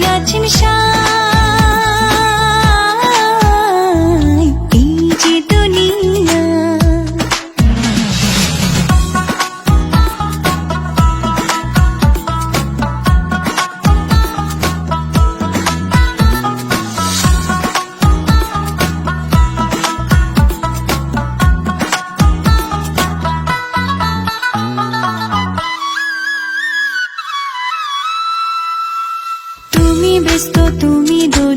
呀や、ち。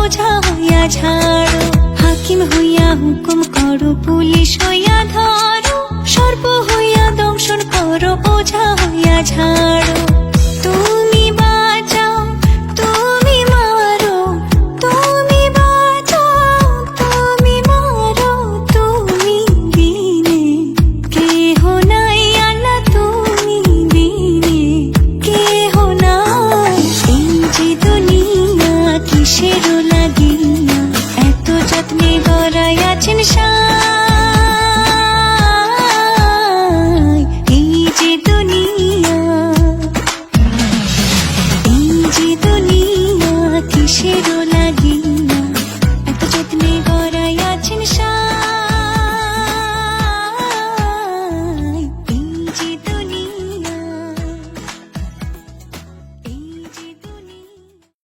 ওঝা হইয়া ঝাড়ো হাকিম হইয়া হুকুম করো, পুলিশ হইয়া ধরো। সর্ব হইয়া দংশন করো ওঝা হইয়া ঝাড়ো গড়াই আছেন